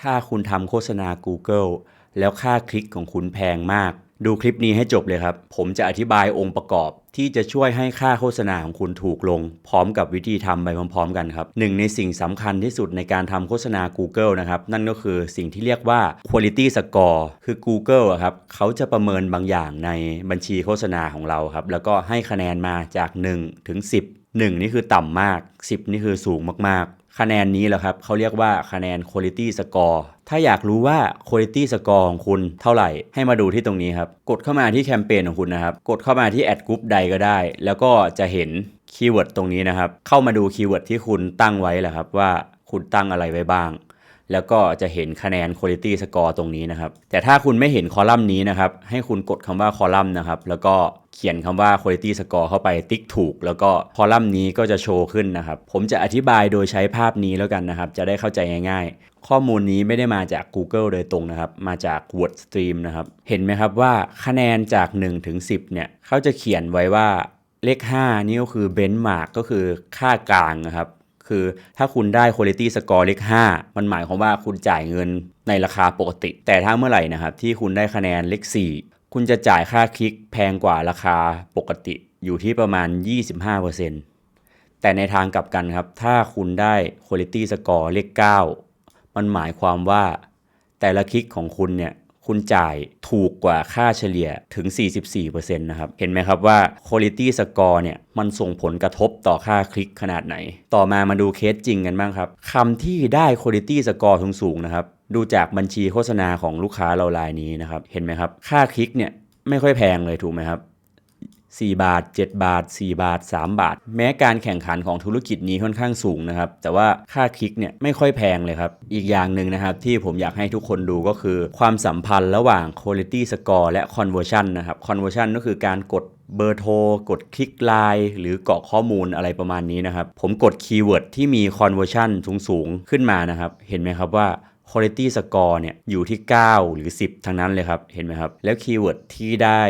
ถ้าคุณทำโฆษณา Google แล้วค่าคลิกของคุณแพงมาก ดูคลิปนี้ให้จบเลยครับ ผมจะอธิบายองค์ประกอบที่จะช่วยให้ค่าโฆษณาของคุณถูกลง พร้อมกับวิธีทำไปพร้อม ๆ กันครับหนึ่งในสิ่งสำคัญที่สุดในการทำโฆษณา Google นะครับ นั่นก็คือสิ่งที่เรียกว่า quality score คือ Google อะครับเขาจะประเมินบางอย่างในบัญชีโฆษณาของเราครับ แล้วก็ให้คะแนนมาจาก 1 ถึง 10 1 นี่คือต่ำมาก 10 นี่คือสูงมากๆ คะแนนนี้แหละครับเขาเรียกว่าคะแนน quality score ถ้าอยากรู้ว่า quality score ของคุณเท่าไหร่ ให้มาดูที่ตรงนี้ครับ กดเข้ามาที่แคมเปญของคุณนะครับ กดเข้ามาที่แอดกรุ๊ปใดก็ได้ แล้วก็จะเห็นคีย์เวิร์ดตรงนี้นะครับ เข้ามาดูคีย์เวิร์ดที่คุณตั้งไว้แหละครับว่าคุณตั้งอะไรไว้บ้าง แล้วก็จะเห็นคะแนน quality score ตรงนี้นะครับ แต่ถ้าคุณไม่เห็นคอลัมน์นี้นะครับ ให้คุณกดคำว่าคอลัมน์นะครับ แล้วก็เขียนคำว่า quality score เข้าไปติ๊กถูก แล้วก็คอลัมน์นี้ก็จะโชว์ขึ้นนะครับ ผมจะอธิบายโดยใช้ภาพนี้แล้วกันนะครับ จะได้เข้าใจง่ายๆ ข้อมูลนี้ไม่ได้มาจาก Google โดยตรงนะครับ มาจาก WordStream นะครับ เห็นไหมครับว่าคะแนนจาก1ถึง10 เนี่ย เขาจะเขียนไว้ว่าเลข 5 นี่ก็คือ benchmark ก็คือค่ากลางนะครับ คือถ้าคุณได้ quality score เลข5 มันหมายความว่าคุณจ่ายเงินในราคาปกติ แต่ถ้าเมื่อไหร่นะครับที่คุณได้คะแนนเลข 4 คุณจะจ่ายค่าคลิกแพงกว่าราคาปกติอยู่ที่ประมาณ 25%แต่ในทางกลับกันครับ ถ้าคุณได้ quality score เลข 9 มันหมายความว่าแต่ละคลิกของคุณเนี่ย คุณจ่ายถูกกว่าค่าเฉลี่ยถึง 44%นะครับ เห็นไหมครับว่า quality score เนี่ยมันส่งผลกระทบต่อค่าคลิกขนาดไหน ต่อมามาดูเคสจริงกันบ้างครับคำที่ได้ quality score สูงๆนะครับ ดูจากบัญชีโฆษณาของลูกค้าเรารายนี้นะครับ เห็นไหมครับ ค่าคลิกเนี่ยไม่ค่อยแพงเลยถูกไหมครับ 4 บาท 7 บาท 4 บาท 3 บาท แม้การแข่งขันของธุรกิจนี้ค่อนข้างสูงนะครับ แต่ว่าค่าคลิกเนี่ยไม่ค่อยแพงเลยครับ อีกอย่างหนึ่งนะครับที่ผมอยากให้ทุกคนดูก็คือ ความสัมพันธ์ระหว่าง quality score และ conversion นะครับ conversion ก็คือการกดเบอร์โทร กดคลิกไลน์หรือกรอกข้อมูลอะไรประมาณนี้นะครับ ผมกดคีย์เวิร์ดที่มี conversion สูงๆ ขึ้นมานะครับ เห็นไหมครับว่า quality score เนี่ยอยู่ที่ 9 หรือ 10 ทั้งนั้นเลยครับ เห็นไหมครับ แล้วคีย์เวิร์ดที่ได้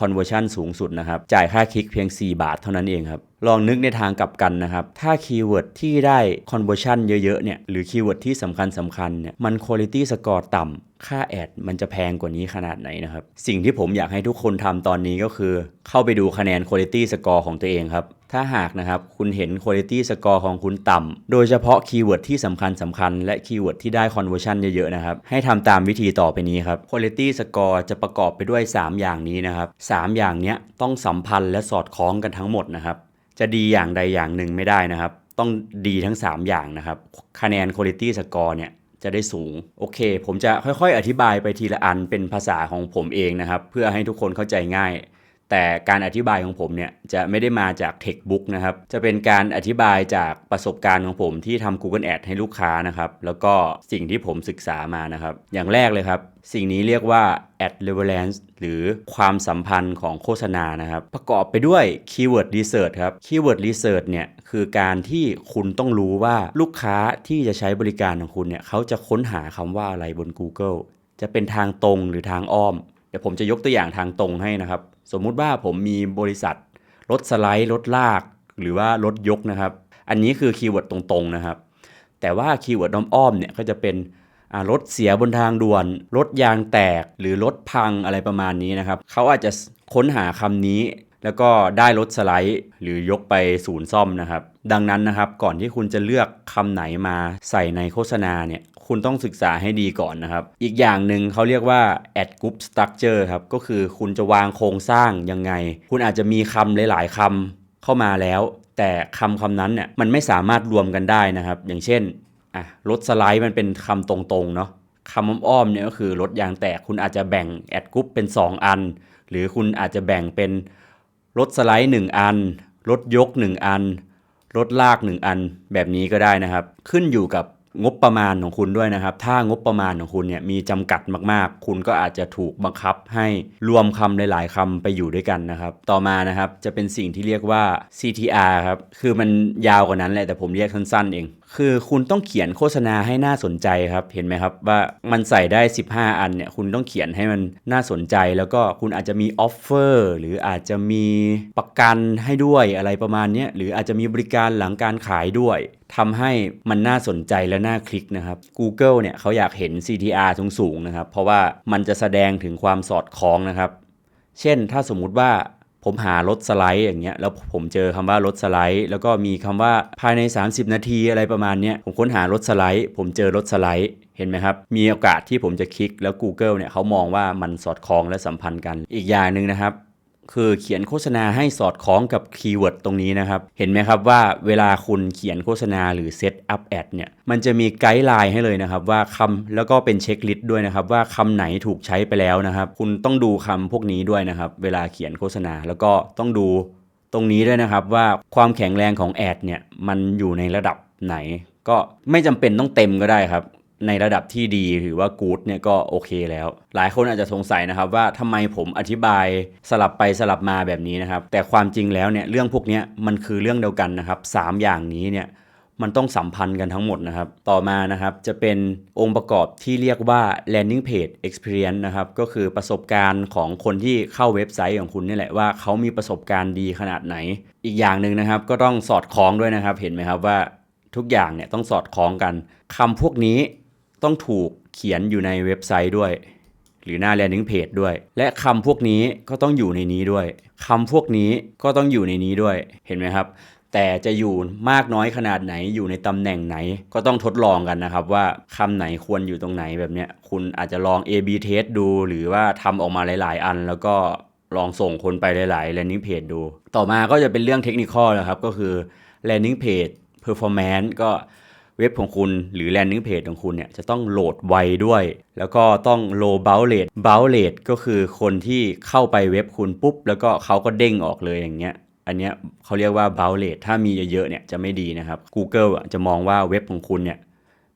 conversion สูงสุดนะครับ จ่ายค่าคลิกเพียง 4 บาทเท่านั้นเองครับ ลองนึกในทางกลับกันนะครับ ถ้าคีย์เวิร์ดที่ได้ conversion เยอะๆเนี่ยหรือคีย์เวิร์ดที่สำคัญสำคัญเนี่ยมัน quality score ต่ำค่าแอดมันจะแพงกว่านี้ขนาดไหนนะครับ สิ่งที่ผมอยากให้ทุกคนทำตอนนี้ก็คือ เข้าไปดูคะแนน quality score ของตัวเองครับ ถ้าหากนะครับคุณเห็น quality score ของคุณต่ำ โดยเฉพาะคีย์เวิร์ดที่สำคัญสำคัญและคีย์เวิร์ดที่ได้ conversion เยอะๆนะครับ ให้ทำตามวิธีต่อไปนี้ครับ quality score จะประกอบไปด้วย 3 อย่างนี้นะครับ3อย่างเนี้ยต้องสัมพันธ์และสอดคล้องกันทั้งหมดนะครับ จะดีอย่างใดอย่างหนึ่งไม่ได้นะครับ ต้องดีทั้ง 3 อย่างนะครับ คะแนน quality score เนี่ยจะได้สูง โอเค ผมจะค่อยๆ อธิบายไปทีละอันเป็นภาษาของผมเองนะครับ เพื่อให้ทุกคนเข้าใจง่าย แต่การอธิบายของผมเนี่ยจะไม่ได้มาจากเทคบุ๊กนะครับ จะเป็นการอธิบายจากประสบการณ์ของผมที่ทำ Google Ad ให้ลูกค้านะครับ แล้วก็สิ่งที่ผมศึกษามานะครับ อย่างแรกเลยครับ สิ่งนี้เรียกว่า ad relevance หรือความสัมพันธ์ของโฆษณานะครับ ประกอบไปด้วย keyword research ครับ keyword research เนี่ยคือการที่คุณต้องรู้ว่าลูกค้าที่จะใช้บริการของคุณเนี่ยเขาจะค้นหาคำว่าอะไรบน Google จะเป็นทางตรงหรือทางอ้อม เดี๋ยวผมจะยกตัวอย่างทางตรงให้นะครับ สมมุติว่าผมมีบริษัทรถสไลด์รถลาก หรือว่ารถยกนะครับ อันนี้คือคีย์เวิร์ดตรงๆนะครับ แต่ว่าคีย์เวิร์ดอ้อมๆเนี่ยก็จะเป็นรถเสียบนทางด่วน รถยางแตกหรือรถพังอะไรประมาณนี้นะครับ เขาอาจจะค้นหาคำนี้ แล้วก็ได้รถสไลด์หรือยกไปศูนย์ซ่อมนะครับ ดังนั้นนะครับก่อนที่คุณจะเลือกคำไหนมาใส่ในโฆษณาเนี่ยคุณต้องศึกษาให้ดีก่อนนะครับ อีกอย่างหนึ่งเขาเรียกว่า ad group structure ครับ ก็คือคุณจะวางโครงสร้างยังไง คุณอาจจะมีคำหลาย ๆคำเข้ามาแล้ว แต่คำคำนั้นเนี่ยมันไม่สามารถรวมกันได้นะครับ อย่างเช่นอะรถสไลด์มันเป็นคำตรงๆเนาะคำอ้อมๆเนี่ยก็คือรถยางแตก คุณอาจจะแบ่ง ad group เป็น 2 อัน หรือคุณอาจจะแบ่งเป็น รถสไลด์ 1 อัน รถยก 1 อัน รถลาก 1 อัน แบบนี้ก็ได้นะครับ ขึ้นอยู่กับงบประมาณของคุณด้วยนะครับ ถ้างบประมาณของคุณเนี่ยมีจำกัดมากๆ คุณก็อาจจะถูกบังคับให้รวมคำหลาย ๆคำไปอยู่ด้วยกันนะครับ ต่อมานะครับจะเป็นสิ่งที่เรียกว่า CTR ครับ คือมันยาวกว่านั้นแหละแต่ผมเรียกสั้นๆเองคือคุณต้องเขียนโฆษณาให้น่าสนใจครับ เห็นไหมครับว่ามันใส่ได้ 15 อันเนี่ยคุณต้องเขียนให้มันน่าสนใจ แล้วก็คุณอาจจะมีออฟเฟอร์หรืออาจจะมีประกันให้ด้วยอะไรประมาณนี้หรืออาจจะมีบริการหลังการขายด้วยทำให้มันน่าสนใจและน่าคลิกนะครับ Google เนี่ยเขาอยากเห็น CTR สูงๆนะครับ เพราะว่ามันจะแสดงถึงความสอดคล้องนะครับ เช่นถ้าสมมุติว่า ผมหารถสไลด์อย่างเงี้ยแล้วผมเจอคำว่ารถสไลด์ แล้วก็มีคำว่าภายใน 30 นาทีอะไรประมาณเนี้ยผมค้นหารถสไลด์ ผมเจอรถสไลด์เห็นไหมครับ มีโอกาสที่ผมจะคลิกแล้ว Google เนี่ยเขามองว่ามันสอดคล้องและสัมพันธ์กัน อีกอย่างหนึ่งนะครับ คือเขียนโฆษณาให้สอดคล้องกับคีย์เวิร์ดตรงนี้นะครับ เห็นไหมครับว่าเวลาคุณเขียนโฆษณาหรือเซตอัพแอดเนี่ยมันจะมีไกด์ไลน์ให้เลยนะครับ ว่าคำแล้วก็เป็นเช็คลิสต์ด้วยนะครับ ว่าคำไหนถูกใช้ไปแล้วนะครับ คุณต้องดูคำพวกนี้ด้วยนะครับ เวลาเขียนโฆษณาแล้วก็ต้องดูตรงนี้ด้วยนะครับว่าความแข็งแรงของแอดเนี่ยมันอยู่ในระดับไหน ก็ไม่จำเป็นต้องเต็มก็ได้ครับ ในระดับที่ดีหรือว่ากู๊ดเนี่ยก็โอเคแล้ว หลายคนอาจจะสงสัยนะครับว่าทำไมผมอธิบายสลับไปสลับมาแบบนี้นะครับ แต่ความจริงแล้วเนี่ยเรื่องพวกนี้มันคือเรื่องเดียวกันนะครับสามอย่างนี้เนี่ยมันต้องสัมพันธ์กันทั้งหมดนะครับ ต่อมานะครับจะเป็นองค์ประกอบที่เรียกว่า landing page experience นะครับ ก็คือประสบการณ์ของคนที่เข้าเว็บไซต์ของคุณนี่แหละว่าเขามีประสบการณ์ดีขนาดไหน อีกอย่างหนึ่งนะครับก็ต้องสอดคล้องด้วยนะครับ เห็นไหมครับว่าทุกอย่างเนี่ยต้องสอดคล้องกันคำพวกนี้ ต้องถูกเขียนอยู่ในเว็บไซต์ด้วย หรือหน้า landing page ด้วย และคำพวกนี้ก็ต้องอยู่ในนี้ด้วยคำพวกนี้ก็ต้องอยู่ในนี้ด้วยเห็นไหมครับ แต่จะอยู่มากน้อยขนาดไหนอยู่ในตำแหน่งไหน ก็ต้องทดลองกันนะครับ ว่าคำไหนควรอยู่ตรงไหนแบบเนี้ยคุณอาจจะลอง A/B test ดู หรือว่าทำออกมาหลาย ๆ อันแล้วก็ลองส่งคนไปหลายๆ landing page ดู ต่อมาก็จะเป็นเรื่องเทคนิคนะครับ ก็คือ landing page performance ก็ เว็บของคุณหรือ landing page ของคุณเนี่ยจะต้องโหลดไวด้วย แล้วก็ต้อง low bounce rate bounce rate ก็คือคนที่เข้าไปเว็บคุณปุ๊บ แล้วก็เขาก็เด้งออกเลยอย่างเงี้ยอันเนี้ยเขาเรียกว่า bounce rate ถ้ามีเยอะๆเนี่ยจะไม่ดีนะครับ Google อะจะมองว่าเว็บของคุณเนี่ย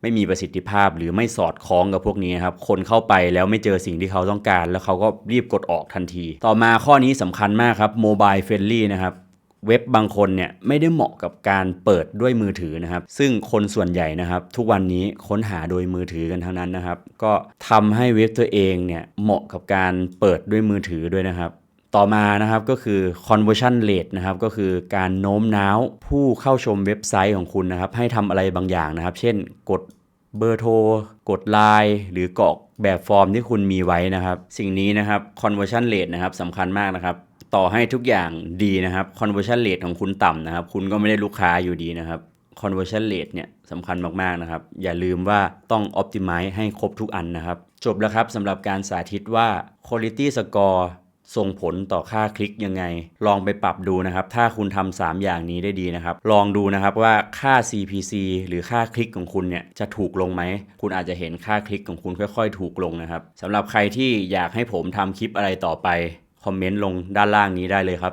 ไม่มีประสิทธิภาพหรือไม่สอดคล้องกับพวกนี้นะครับ คนเข้าไปแล้วไม่เจอสิ่งที่เขาต้องการ แล้วเขาก็รีบกดออกทันที ต่อมาข้อนี้สำคัญมากครับ mobile friendly นะครับ เว็บบางคนเนี่ยไม่ได้เหมาะกับการเปิดด้วยมือถือนะครับ ซึ่งคนส่วนใหญ่นะครับ ทุกวันนี้ค้นหาโดยมือถือกันทั้งนั้นนะครับ ก็ทำให้เว็บตัวเองเนี่ยเหมาะกับการเปิดด้วยมือถือด้วยนะครับ ต่อมานะครับก็คือ conversion rate นะครับก็คือการโน้มน้าวผู้เข้าชมเว็บไซต์ของคุณนะครับ ให้ทำอะไรบางอย่างนะครับ เช่นกดเบอร์โทร กดไลน์หรือกรอกแบบฟอร์มที่คุณมีไว้นะครับ สิ่งนี้นะครับ conversion rate นะครับสำคัญมากนะครับ ต่อให้ทุกอย่างดีนะครับ conversion rate ของคุณต่ำนะครับ คุณก็ไม่ได้ลูกค้าอยู่ดีนะครับ conversion rate เนี่ยสำคัญมากๆนะครับ อย่าลืมว่าต้อง optimize ให้ครบทุกอันนะครับ จบแล้วครับสำหรับการสาธิตว่า quality score ส่งผลต่อค่าคลิกยังไง ลองไปปรับดูนะครับ ถ้าคุณทำ3อย่างนี้ได้ดีนะครับ ลองดูนะครับว่าค่า CPC หรือค่าคลิกของคุณเนี่ยจะถูกลงไหม คุณอาจจะเห็นค่าคลิกของคุณค่อย ๆ ถูกลงนะครับสำหรับใครที่อยากให้ผมทำคลิปอะไรต่อไป คอมเมนต์ลงด้านล่างนี้ได้เลยครับ